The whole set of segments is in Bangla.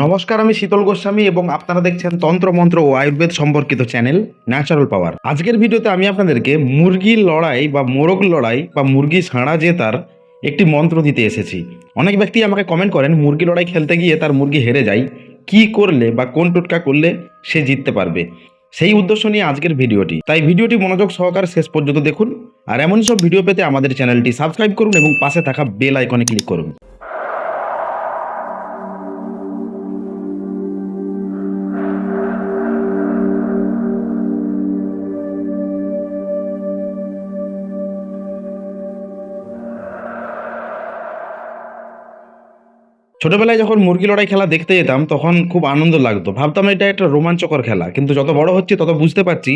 নমস্কার, আমি শীতল গোস্বামী এবং আপনারা দেখছেন তন্ত্র, মন্ত্র ও আয়ুর্বেদ সম্পর্কিত চ্যানেল ন্যাচারাল পাওয়ার। আজকের ভিডিওতে আমি আপনাদেরকে মুরগির লড়াই বা মোরগ লড়াই বা মুরগি ছাড়া জেতার একটি মন্ত্র দিতে এসেছি। অনেক ব্যক্তি আমাকে কমেন্ট করেন, মুরগি লড়াই খেলতে গিয়ে তার মুরগি হেরে যায়। কি করলে বা কোন টোটকা করলে সে জিততে পারবে? সেই উদ্দেশ্য নিয়ে আজকের ভিডিওটি। তাই ভিডিওটি মনোযোগ সহকারে শেষ পর্যন্ত দেখুন। আর এমন সব ভিডিও পেতে আমাদের চ্যানেলটি সাবস্ক্রাইব করুন এবং পাশে থাকা বেল আইকনে ক্লিক করুন। ছোটবেলায় যখন মুরগি লড়াই খেলা দেখতে যেতাম, তখন খুব আনন্দ লাগতো। ভাবতাম এটা একটা রোমাঞ্চকর খেলা, কিন্তু যত বড় হচ্ছে তত বুঝতে পারছি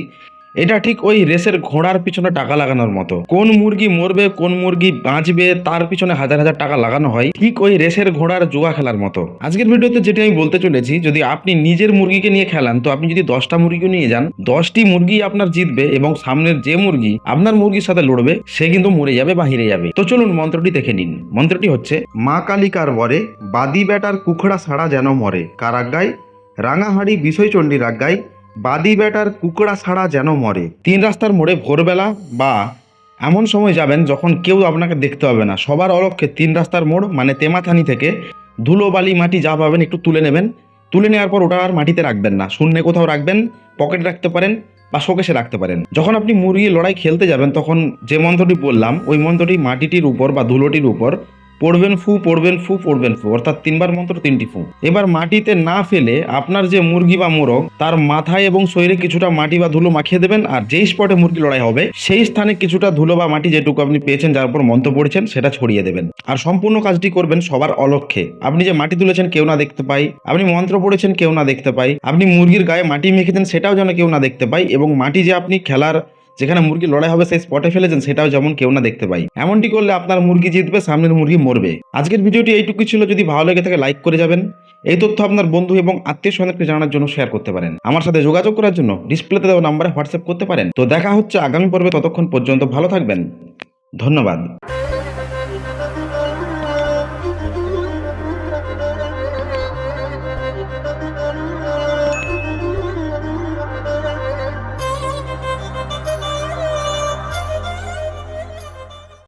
এটা ঠিক ওই রেসের ঘোড়ার পিছনে টাকা লাগানোর মতো। কোন মুরগি মরবে, কোন মুরগি বাঁচবে, তার পিছনে হাজার হাজার টাকা লাগানো হয়, ঠিক ওই রেসের ঘোড়ার জুয়া খেলার মতো। আজকের ভিডিওতে যেটি আমি বলতে চলেছি, যদি আপনি নিজের মুরগিকে নিয়ে খেলান, তো আপনি যদি দশটা মুরগি নিয়ে যান, দশটি মুরগি আপনার জিতবে এবং সামনের যে মুরগি আপনার মুরগির সাথে লড়বে, সে কিন্তু মরে যাবে বা হেরে যাবে। তো চলুন মন্ত্রটি দেখে নিন। মন্ত্রটি হচ্ছে, মা কালিকার বরে, বাদি বেটার কুখড়া ছাড়া যেন মরে। কারাগায় রাঙাহাড়ি বিষয়চণ্ডী রাজ্ঞায় বাদি বেটার কুকড়া ছাড়া যেন মরে। তিন রাস্তার মোড়ে ভোরবেলা বা এমন সময় যাবেন যখন কেউ আপনাকে দেখতে হবে না। সবার অলক্ষে তিন রাস্তার মোড় মানে তেমাথানি থেকে ধুলো বালি মাটি যা পাবেন একটু তুলে নেবেন। তুলে নেওয়ার পর ওটা আর মাটিতে রাখবেন না। শূন্যে কোথাও রাখবেন, পকেটে রাখতে পারেন বা শোকেশে রাখতে পারেন। যখন আপনি মুরগি লড়াই খেলতে যাবেন তখন যে মন্ত্রটি বললাম, ওই মন্ত্রটি মাটিটির উপর বা ধুলোটির উপর পড়বেন ফু পড়বেন ফু পড়বেন ফু, অর্থাৎ তিনবার মন্ত্র, তিনটি ফু। এবার মাটিতে না ফেলে আপনার যে মুরগি বা মোরগ, তার মাথায় এবং শরীরে কিছুটা মাটি বা ধুলো মাখিয়ে দেবেন, আর যেই স্পটে মুরগি লড়াই হবে, সেই স্থানে কিছুটা ধুলো বা মাটি যেটুকু আপনি পেয়েছেন, যার উপর মন্ত্র পড়েছেন, সেটা ছড়িয়ে দেবেন। আর সম্পূর্ণ কাজটি করবেন সবার অলক্ষ্যে আপনি যে মাটি তুলেছেন, কেউ না দেখতে পাই। আপনি মন্ত্র পড়েছেন, কেউ না দেখতে পাই। আপনি মুরগির গায়ে মাটি মেখেছেন, সেটাও যেন কেউ না দেখতে পাই এবং মাটি যে আপনি খেলার যেখানে মুরগি লড়াই হবে সেই স্পটে ফেলেছেন, সেটাও যেমন কেউ না দেখতে পাই। এমনটি করলে আপনার মুরগি জিতবে, সামনের মুরগি মরবে। আজকের ভিডিওটি এইটুকু ছিল। যদি ভালো লেগে থাকে লাইক করে যাবেন। এই তথ্য আপনার বন্ধু এবং আত্মীয় স্বজনকে জানার জন্য শেয়ার করতে পারেন। আমার সাথে যোগাযোগ করার জন্য ডিসপ্লেতে দেওয়া নাম্বারে হোয়াটসঅ্যাপ করতে পারেন। তো দেখা হচ্ছে আগামী পর্বে। ততক্ষণ পর্যন্ত ভালো থাকবেন। ধন্যবাদ।